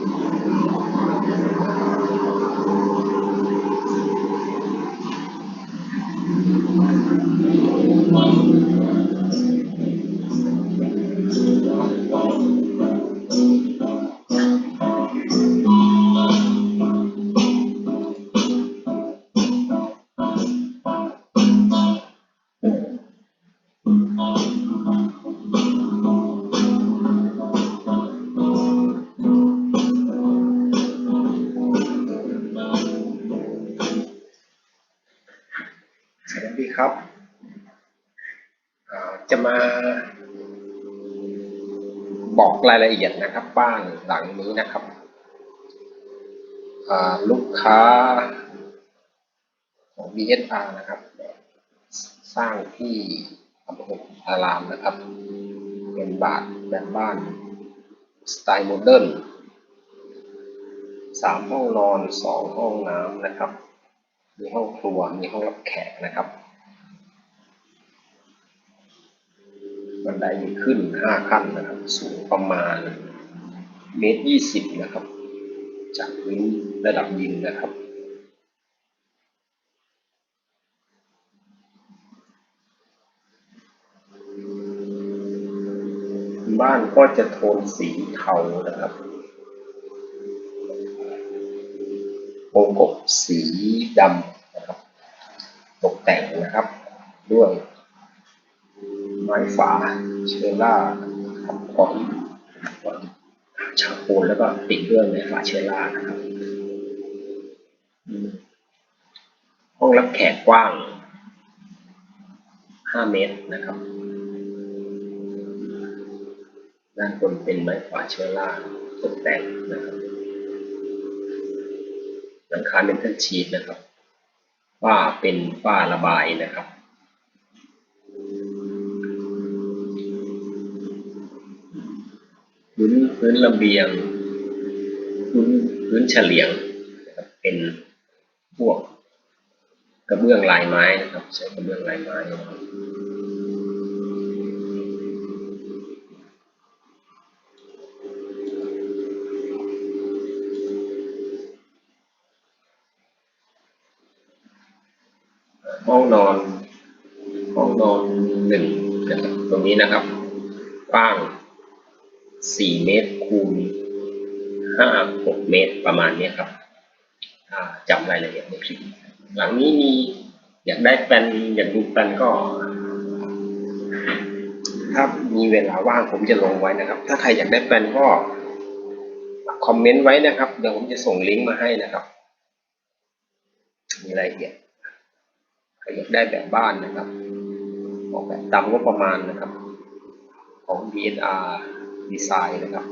ส รายละเอียดนะครับ บ้านหลังนี้นะครับลูกค้าของ BSR นะครับ สร้างที่อำเภออารามนะครับ เป็นบ้านแบบบ้าน สไตล์โมเดิร์นสามห้องนอนสองห้องน้ำนะครับ มีห้องครัว มีห้องรับแขกนะครับ บันไดมีขึ้นห้าขั้นนะครับ สูงประมาณเมตรยี่สิบนะครับ จากพื้นระดับดินนะครับ บ้านก็จะโทนสีเทานะครับวงกบสีดำนะครับ ตกแต่งนะครับด้วย ไม้ฝาเชอร่าครับก่อนก่อนชาปูนแล้วก็ติดด้วยไม้ฝาเชอร่านะครับห้องรับแขกกว้าง 5 เมตรนะครับ ด้านบนเป็นไม้ฝาเชอร่าตกแต่งนะครับหลังคาเมทัลชีทนะครับฝ้าเป็นฝ้าระบายนะครับ พื้นพื้นระเบียง พื้นพื้นเฉลียงนะครับเป็นพวกกระเบื้องลายไม้นะครับ ใช้กระเบื้องลายไม้ห้องนอน ห้องนอนหนึ่งนะครับตรงนี้นะครับกว้าง สี่เมตรคูณห้าหกเมตรประมาณนี้ครับอ่าจำรายละเอียดในคลิปหลังนี้มีอยากได้แปลนอยากดูแปลนก็ถ้ามีเวลาว่างผมจะลงไว้นะครับ ถ้าใครอยากได้แปลนก็คอมเมนต์ไว้นะครับเดี๋ยวผมจะส่งลิงก์มาให้นะครับ มีรายละเอียดใครอยากได้แบบบ้านนะครับออกแบบตามงบประมาณนะครับ ของ DSR Design นะครับ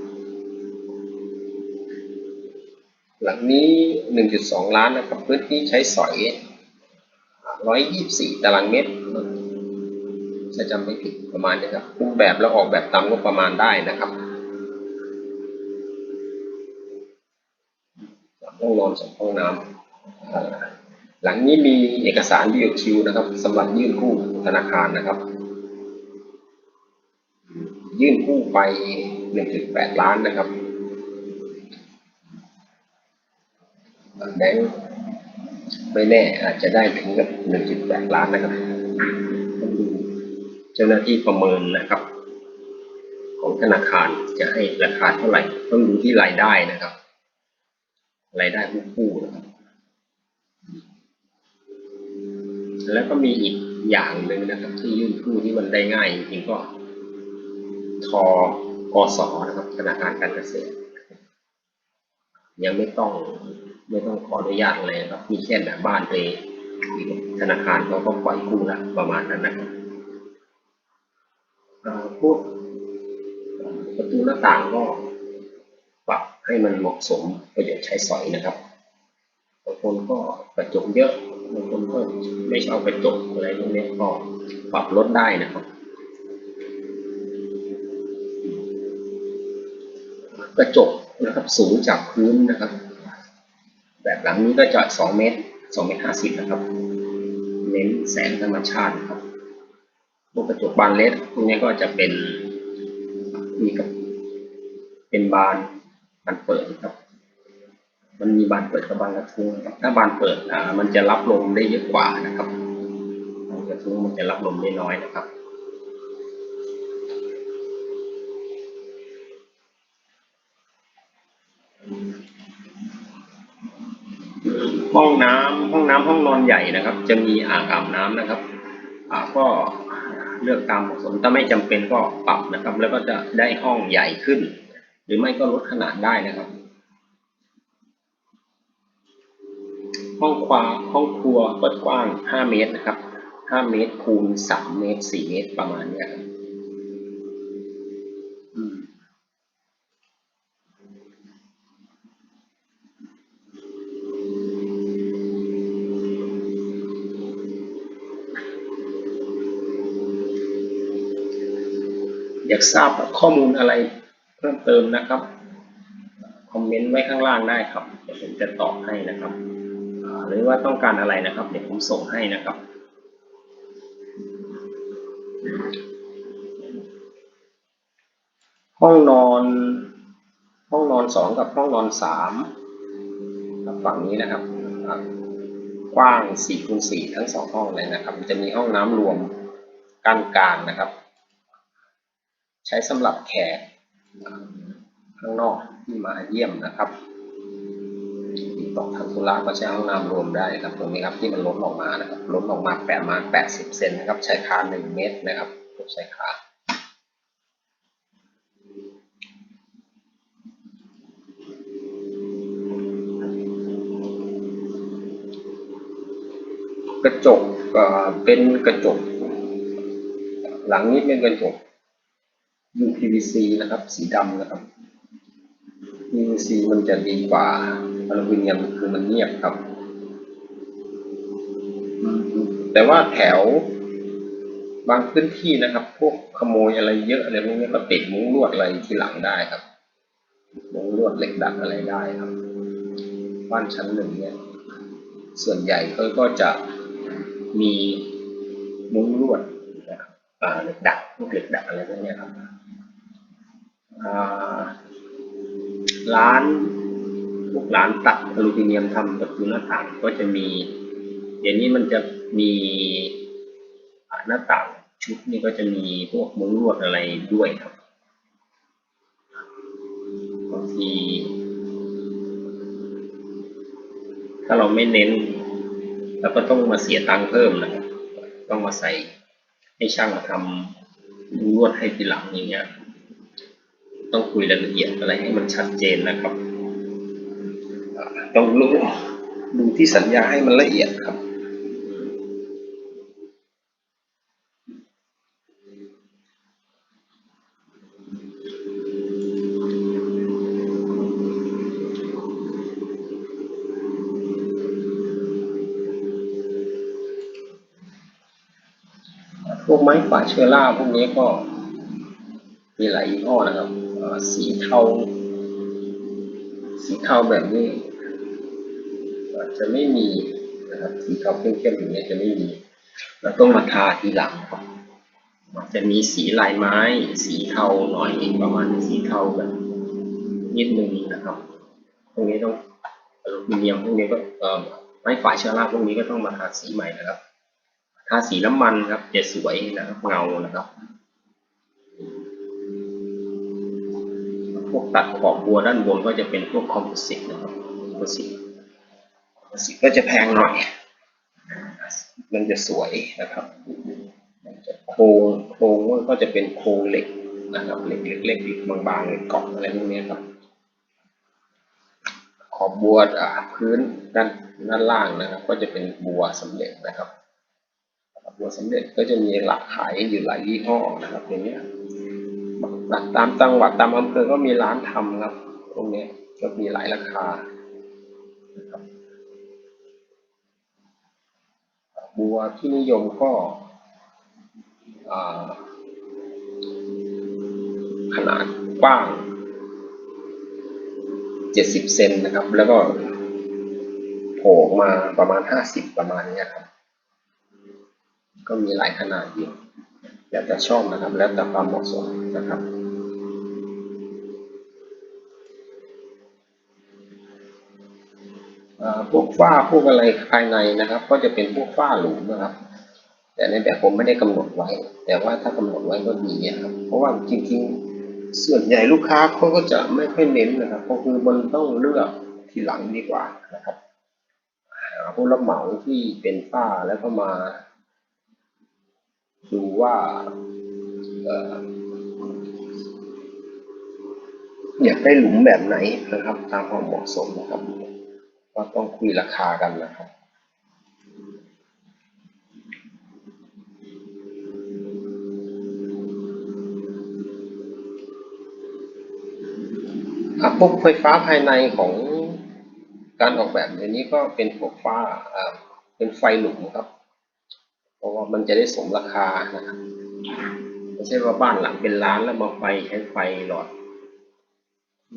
หลังนี้ 1.2 ล้านนะครับพื้นที่ใช้สอย 124 ตารางเมตรจะจำไม่ผิดประมาณนี้ครับรูปแบบแล้วออกแบบตามงบประมาณได้นะครับห้องนอนสองห้องน้ำหลังนี้มีเอกสาร BOQ นะครับสำหรับยื่นกู้ธนาคารนะครับ ยื่นกู้ไป 1.8 ล้านนะครับแบงค์ไม่แน่อาจจะได้ถึงกับ 1.8 ล้านนะครับ เจ้าหน้าที่ประเมินนะครับ ของธนาคารจะให้ราคาเท่าไหร่ ต้องดูที่รายได้นะครับ รายได้ผู้กู้นะครับ แล้วก็มีอีกอย่างหนึ่งนะครับ ที่ยื่นกู้ที่มันได้ง่ายจริงๆก็ ทกสนะครับธนาคารการเกษตร ยังไม่ต้องไม่ต้องขออนุญาตอะไรครับ มีแค่แบบบ้านไปธนาคารเขาก็ปล่อยกู้ละประมาณนั้นนะครับพวกประตูหน้าต่างก็ปรับให้มันเหมาะสมประโยชน์ใช้สอยนะครับบางคนก็กระจกเยอะบางคนก็ไม่ชอบกระจกอะไรพวกนี้ก็ปรับลดได้นะครับ กระจกนะครับสูงจากพื้นนะครับ แบบหลังนี้ก็จะ2เมตร2เมตร50นะครับ เน้นแสงธรรมชาติครับพวกกระจกบานเล็กพวกนี้ก็จะเป็นมีกับเป็นบานบานเปิดครับ มันมีบานเปิดกับบานกระทุ้งครับถ้าบานเปิดอ่ามันจะรับลมได้เยอะกว่านะครับบานกระทุ้งมันจะรับลมได้น้อยนะครับ ห้องน้ำห้องน้ำห้องนอนใหญ่นะครับ จะมีอ่างอาบน้ำนะครับอ่าก็เลือกตามเหมาะสมถ้าไม่จำเป็นก็ปรับนะครับ แล้วก็จะได้ห้องใหญ่ขึ้น หรือไม่ก็ลดขนาดได้นะครับ ห้องควาห้องครัวเปิดกว้าง 5 เมตรนะครับ 5 เมตรคูณ 3 เมตร 4 เมตรประมาณนี้ครับากทราบข้อมูลอะไรเพิ่มเติมนะครับคอมเมนต์ไว้ข้างล่างได้ครับเดี๋ยวผมจะตอบให้นะครับหรือว่าต้องการอะไรนะครับ เดี๋ยวผมส่งให้นะครับห้องนอน ห้องนอนสองกับห้องนอนสามฝั่งนี้นะครับ กว้าง4คูณ4ทั้งสองห้องเลยนะครับ จะมีห้องน้ำรวมกั้นกลางนะครับ ใช้สำหรับแขกข้างนอกที่มาเยี่ยมนะครับติดต่อทางธุระก็ใช้ห้องน้ำรวมได้ครับตรงนี้ครับที่มันล้นออกมานะครับล้นออกมาแปดมา80เซนนะครับใช้คาน1เมตรนะครับใช้คานกระจกเป็นกระจก หลังนี้เป็นกระจก UPVC นะครับ สีดำนะครับ PVC มันจะดีกว่าอลูมิเนียมคือมันเงียบครับ แต่ว่าแถวบางพื้นที่นะครับ พวกขโมยอะไรเยอะอะไรพวกนี้ก็ติดมุ้งลวดอะไรที่หลังได้ครับ มุ้งลวดเหล็กดัดอะไรได้ครับ บ้านชั้นหนึ่งเนี่ย ส่วนใหญ่เขาก็จะมีมุ้งลวดนะครับอ่าเหล็กดัดพวกเหล็กดัดอะไรพวกนี้ครับ ร้านพวกร้านตัดอลูมิเนียมทำประตูหน้าต่างก็จะมี เดี๋ยวนี้มันจะมีหน้าต่างชุดนี่ก็จะมีพวกมุ้งลวดอะไรด้วยครับบางทีถ้าเราไม่เน้นเราก็ต้องมาเสียตังค์เพิ่มนะครับต้องมาใส่ให้ช่างมาทำมุ้งลวดให้ทีหลังอย่างเงี้ย ต้องคุยรายละเอียดอะไรให้มันชัดเจนนะครับต้องรู้ดูที่สัญญาให้มันละเอียดครับ พวกไม้ป่าเชื้อราพวกนี้ก็มีหลายยี่ห้อนะครับ สีเทา สีเทาแบบนี้จะไม่มีนะครับสีเทาเข้มๆอย่างนี้จะไม่มี เราต้องมาทาทีหลังครับมันจะมีสีลายไม้ สีเทาหน่อยประมาณสีเทาแบบนิดนึงนะครับพวกนี้ต้องอลูมิเนียมพวกนี้ก็ไม้ฝาเชื้อราพวกนี้ก็ต้องมาทาสีใหม่นะครับ ทาสีน้ำมันครับจะสวยนะครับเงานะครับ พวกตัดขอบบัวด้านบนก็จะเป็นพวกคอมโพสิตนะครับคอมโพสิตคอมโพสิตก็จะแพงหน่อย มันจะสวยนะครับมันจะโครงโครงก็จะเป็นโครงเหล็กนะครับเหล็กเล็กๆบางๆเหล็กกาะอะไรพวกนี้ครับ ขอบบัวพื้นด้านด้านล่างนะครับ ก็จะเป็นบัวสำเร็จนะครับบัวสำเร็จก็จะมีหลากขายอยู่หลายยี่ห้อนะครับอย่างเงี้ย นี้ยตามจังหวัดตามอำเภอก็มีร้านทำครับตรงนี้ก็มีหลายราคานะครับบัวที่นิยมก็ขนาดกว้าง 70 เซนนะครับ แล้วก็โผล่มาประมาณ 50 ประมาณนี้ครับ ก็มีหลายขนาดอยู่ แล้วแต่ชอบนะครับ แล้วแต่ความเหมาะสมนะครับพวกฝ้าพวกอะไรภายในนะครับ ก็จะเป็นพวกฝ้าหลุมนะครับ แต่ในแบบผมไม่ได้กำหนดไว้ แต่ว่าถ้ากำหนดไว้ก็ดีนะครับ เพราะว่าจริงๆส่วนใหญ่ลูกค้าเขาก็จะไม่ค่อยเน้นนะครับ ก็คือมันต้องเลือกทีหลังดีกว่านะครับหาผู้รับเหมาที่เป็นฝ้าแล้วก็มา ดูว่าอยากได้หลุมแบบไหนนะครับ ตามความเหมาะสมนะครับ ก็ต้องคุยราคากันนะครับรับพวกไฟฟ้าภายในของการออกแบบในนี้ก็เป็นพวฟ้าเป็นไฟหลุมครับ เพราะว่ามันจะได้สมราคานะครับไม่ใช่ว่าบ้านหลังเป็นล้านแล้วมาไฟใช้ไฟหลอด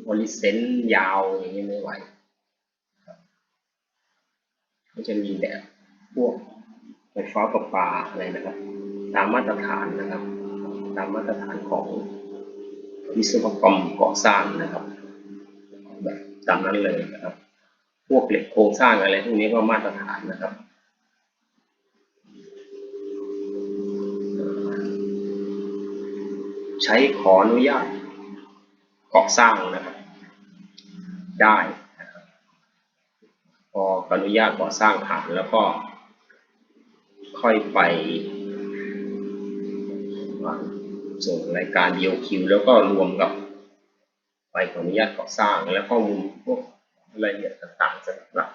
บริเซนต์ยาวอย่างนี้ไม่ไหวก็จะมีแบบพวกไฟฟ้าประปาอะไรนะครับ ตามมาตรฐานนะครับ ตามมาตรฐานของวิศวกรรมก่อสร้างนะครับแบบตามนั้นเลยนะครับ พวกเหล็กโครงสร้างอะไรพวกนี้ก็มาตรฐานนะครับ ใช้ขออนุญาตก่อสร้างนะครับ ได้นะครับพออนุญาตก่อสร้างผ่านแล้วก็ค่อยไปส่งรายการ DOQ แล้วก็รวมกับใบขออนุญาตก่อสร้างและข้อมูลพวกรายละเอียดต่างๆสำหรับ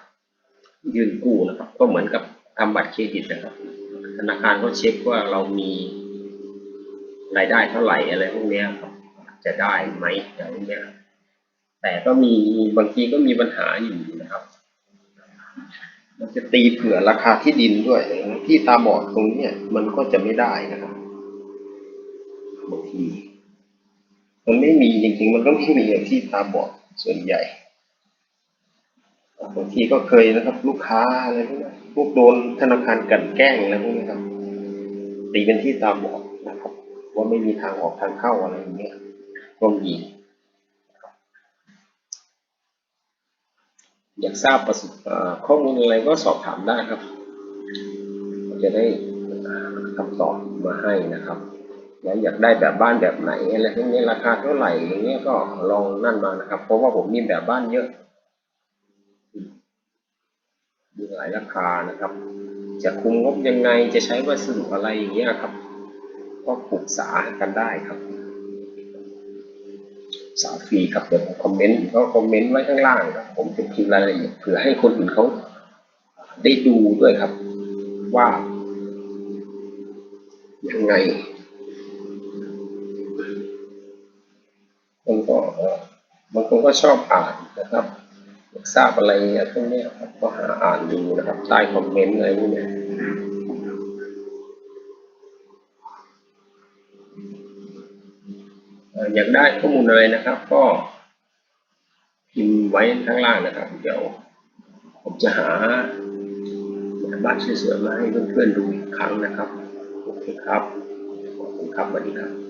ยื่นกู้นะครับ ก็เหมือนกับทำบัตรเครดิตนะครับ ธนาคารก็เช็คว่าเรามี รายได้เท่าไหร่อะไรพวกเนี้ยครับจะได้ไหมอะไรพวกเนี้ยแต่ก็มีบางทีก็มีปัญหาอยู่นะครับ มันจะตีเผื่อราคาที่ดินด้วยที่ตาบอดตรงเนี้ยมันก็จะไม่ได้นะครับบางทีมันไม่มีจริงๆ มันก็ไม่มีอย่างที่ตาบอดส่วนใหญ่บางทีก็เคยนะครับ ลูกค้าอะไรพวกนี้พวกโดนธนาคารกันแกล้งอะไรพวกนี้ครับตีเป็นที่ตาบอดนะครับ ว่าไม่มีทางออกทางเข้าอะไรอย่างเงี้ยก็มีนะครับอยากทราบประสบข้อมูลอะไรก็สอบถามได้ครับ จะได้คำตอบมาให้นะครับแล้วอยากได้แบบบ้านแบบไหนอะไรพวกนี้ราคาเท่าไหร่อย่างเงี้ยก็ลองนั่นมานะครับ เพราะว่าผมมีแบบบ้านเยอะมีหลายราคานะครับ จะคุมงบยังไงจะใช้วัสดุอะไรอย่างเงี้ยครับ ก็ปรึกษากันได้ครับสาฟรีครับเดี๋ยวผมคอมเมนต์ก็คอมเมนต์ไว้ข้างล่างครับผมจะพิมพ์รายละเอียดเผื่อให้คนอื่นเขาได้ดูด้วยครับ ว่า ยังไงบางคนก็บางคนก็ชอบอ่านนะครับทราบอะไรพวกเนี้ยครับก็หาอ่านดูนะครับใต้คอมเมนต์อะไรพวกนี้ อยากได้ข้อมูลอะไรนะครับ ก็พิมพ์ไว้ข้างล่างนะครับ เดี๋ยวผมจะหาบ้านสวยๆมาให้เพื่อนๆดูอีกครั้งนะครับ โอเคครับ ขอบคุณครับสวัสดีครับ